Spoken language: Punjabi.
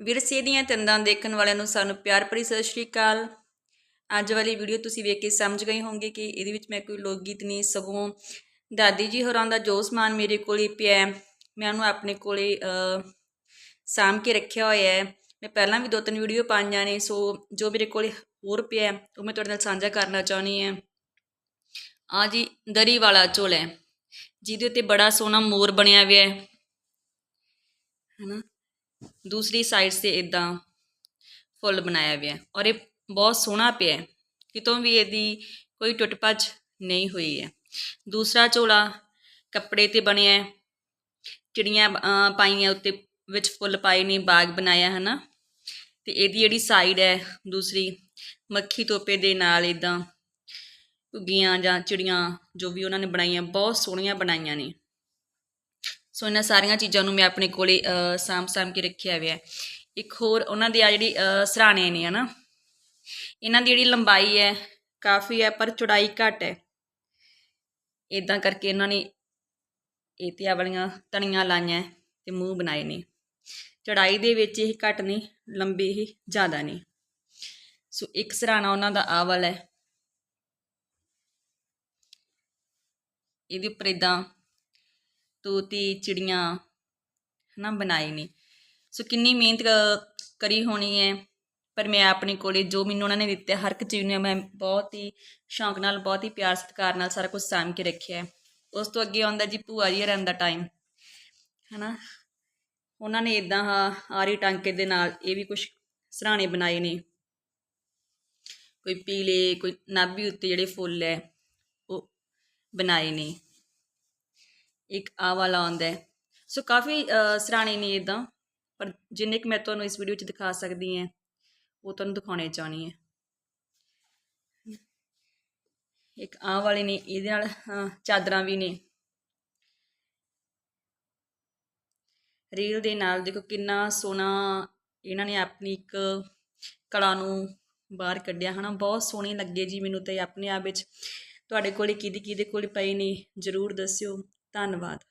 ਵਿਰਸੇ ਦੀਆਂ ਤੰਦਾਂ ਦੇਖਣ ਵਾਲਿਆਂ ਨੂੰ ਸਾਨੂੰ ਪਿਆਰ ਭਰੀ ਸਤਿ ਸ਼੍ਰੀ ਅਕਾਲ। ਅੱਜ ਵਾਲੀ ਵੀਡੀਓ ਤੁਸੀਂ ਵੇਖ ਕੇ ਸਮਝ ਗਏ ਹੋਵੋਗੇ ਕਿ ਇਹਦੇ ਵਿੱਚ ਮੈਂ ਕੋਈ ਲੋਕ ਗੀਤ ਨਹੀਂ ਸਗੋਂ ਦਾਦੀ ਜੀ ਹੋਰਾਂ ਦਾ ਜੋ ਸਮਾਨ ਮੇਰੇ ਕੋਲ ਹੀ ਪਿਆ ਮੈਂ ਉਹਨੂੰ ਆਪਣੇ ਕੋਲੇ ਅ, ਸਾਂਭ ਕੇ ਰੱਖਿਆ ਹੋਇਆ ਹੈ। ਮੈਂ ਪਹਿਲਾਂ ਵੀ ਦੋ ਤਿੰਨ ਵੀਡੀਓ ਪਾਈਆਂ ਨੇ ਸੋ ਜੋ ਮੇਰੇ ਕੋਲ ਹੋਰ ਪਿਆ ਉਹ ਮੈਂ ਤੁਹਾਡੇ ਨਾਲ ਸਾਂਝਾ ਕਰਨਾ ਚਾਹੁੰਦੀ ਹਾਂ। ਆ ਜੀ ਦਰੀ ਵਾਲਾ ਝੋਲਾ ਹੈ ਜਿਹਦੇ ਉੱਤੇ ਬੜਾ ਸੋਹਣਾ ਮੋਰ ਬਣਿਆ ਹੋਇਆ ਹੈ। ਹਨਾ? ਦੂਸਰੀ ਸਾਈਡ ਸੇ ਇਦਾਂ ਫੁੱਲ ਬਣਾਇਆ ਹੋਇਆ ਹੈ ਔਰ ਇਹ ਬਹੁਤ ਸੋਹਣਾ ਪਿਆ ਹੈ, ਕਿਤੋਂ ਵੀ ਇਹਦੀ ਕੋਈ ਟੁੱਟ ਭੱਜ ਨਹੀਂ ਹੋਈ ਹੈ। ਦੂਸਰਾ ਝੋਲਾ ਕੱਪੜੇ ਤੇ ਬਣਿਆ ਹੈ, ਚਿੜੀਆਂ ਪਾਈਆਂ ਉੱਤੇ ਵਿੱਚ ਫੁੱਲ ਪਾਏ ਨੇ, ਬਾਗ ਬਣਾਇਆ ਹੈ ਨਾ ਤੇ ਇਹਦੀ ਜਿਹੜੀ ਸਾਈਡ ਹੈ, ਦੂਸਰੀ ਮੱਖੀ ਤੋਪੇ ਦੇ ਨਾਲ ਇਦਾਂ ਘੁੱਗੀਆਂ ਜਾਂ ਚਿੜੀਆਂ ਜੋ ਵੀ ਉਹਨਾਂ ਨੇ ਬਣਾਈਆਂ, ਬਹੁਤ ਸੋਹਣੀਆਂ ਬਣਾਈਆਂ ਨੇ। ਸੋ ਇਹਨਾਂ ਸਾਰੀਆਂ ਚੀਜ਼ਾਂ ਨੂੰ ਮੈਂ ਆਪਣੇ ਕੋਲੇ ਅ, ਸਾਂਭ ਸਾਂਭ ਕੇ ਰੱਖਿਆ ਹੋਇਆ ਇੱਕ ਹੋਰ ਉਹਨਾਂ ਦੀ ਆ ਜਿਹੜੀ ਸਰਾਣੇ ਨੇ ਹਨਾ? ਇਹਨਾਂ ਦੀ ਜਿਹੜੀ ਲੰਬਾਈ ਹੈ ਕਾਫੀ ਹੈ ਪਰ ਚੌੜਾਈ ਘੱਟ ਹੈ। ਇਦਾਂ ਕਰਕੇ ਇਹਨਾਂ ਨੇ ਇਹ ਤੇ ਵਾਲੀਆਂ ਤਣੀਆਂ ਲਾਈਆਂ ਹੈ ਤੇ ਮੂੰਹ ਬਣਾਏ ਨੇ। ਚੌੜਾਈ ਦੇ ਵਿੱਚ ਇਹ ਘੱਟ ਨੇ ਲੰਬੇ ਇਹ ਜ਼ਿਆਦਾ ਨੇ। ਸੋ ਇੱਕ ਸਰਾਣਾ ਉਹਨਾਂ ਦਾ ਆਵਲ ਹੈ। ਇਹਦੇ ਉੱਪਰ ਇਦਾਂ ਤੋਤੀ, ਚਿੜੀਆਂ, ਹਨਾ, ਬਣਾਏ ਨੇ। ਸੋ ਕਿੰਨੀ ਮਿਹਨਤ ਕਰੀ ਹੋਣੀ ਹੈ। ਪਰ ਮੈਂ ਆਪਣੇ ਕੋਲੇ ਜੋ ਮੈਨੂੰ ਉਹਨਾਂ ਨੇ ਦਿੱਤਾ, ਹਰ ਇੱਕ ਚੀਜ਼ ਨੂੰ ਮੈਂ ਬਹੁਤ ਹੀ ਸ਼ੌਂਕ ਨਾਲ, ਬਹੁਤ ਹੀ ਪਿਆਰ, ਸਤਿਕਾਰ ਨਾਲ ਸਾਰਾ ਕੁਝ ਸਾਂਭ ਕੇ ਰੱਖਿਆ। ਹੈ ਉਸ ਤੋਂ ਅੱਗੇ ਆਉਂਦਾ ਜੀ ਭੂਆ ਜੀ ਰਹਿਣ ਦਾ ਟਾਈਮ ਹਨਾ। ਉਹਨਾਂ ਨੇ ਇਦਾਂ ਆਰੀ ਟਾਂਕੇ ਦੇ ਨਾਲ ਇਹ ਵੀ ਕੁਝ ਸਰਾਣੇ ਬਣਾਏ ਨੇ। ਕੋਈ ਪੀਲੇ, ਕੋਈ ਨਾਭੀ ਉੱਤੇ ਜਿਹੜੇ ਫੁੱਲ ਹੈ, ਉਹ ਬਣਾਏ ਨੇ। ਇੱਕ ਆ ਵਾਲਾ ਆਉਂਦਾ ਹੈ। ਸੋ ਕਾਫੀ ਸਰਾਣੇ ਨੇ ਇਦਾਂ ਪਰ ਜਿੰਨੇ ਕਿ ਮੈਂ ਤੁਹਾਨੂੰ ਇਸ ਵੀਡੀਓ 'ਚ ਦਿਖਾ ਸਕਦੀ ਹਾਂ, ਉਹ ਤੁਹਾਨੂੰ ਦਿਖਾਉਣੇ ਚਾਹਣੀ ਹੈ। ਇੱਕ ਆ ਵਾਲੇ ਨੇ, ਇਹਦੇ ਨਾਲ ਚਾਦਰਾਂ ਵੀ ਨੇ। ਰੀਲ ਦੇ ਨਾਲ ਦੇਖੋ ਕਿੰਨਾ ਸੋਹਣਾ ਇਹਨਾਂ ਨੇ ਆਪਣੀ ਇੱਕ ਕਲਾ ਨੂੰ ਬਾਹਰ ਕੱਢਿਆ, ਹਨਾ। ਬਹੁਤ ਸੋਹਣੇ ਲੱਗੇ ਜੀ ਮੈਨੂੰ ਤੇ, ਆਪਣੇ ਆਪ ਵਿੱਚ। ਤੁਹਾਡੇ ਕੋਲੇ ਕਿਹਦੇ ਕਿਹਦੇ ਕੋਲ ਪਏ ਨੇ, ਜਰੂਰ ਦੱਸਿਓ। ਧੰਨਵਾਦ।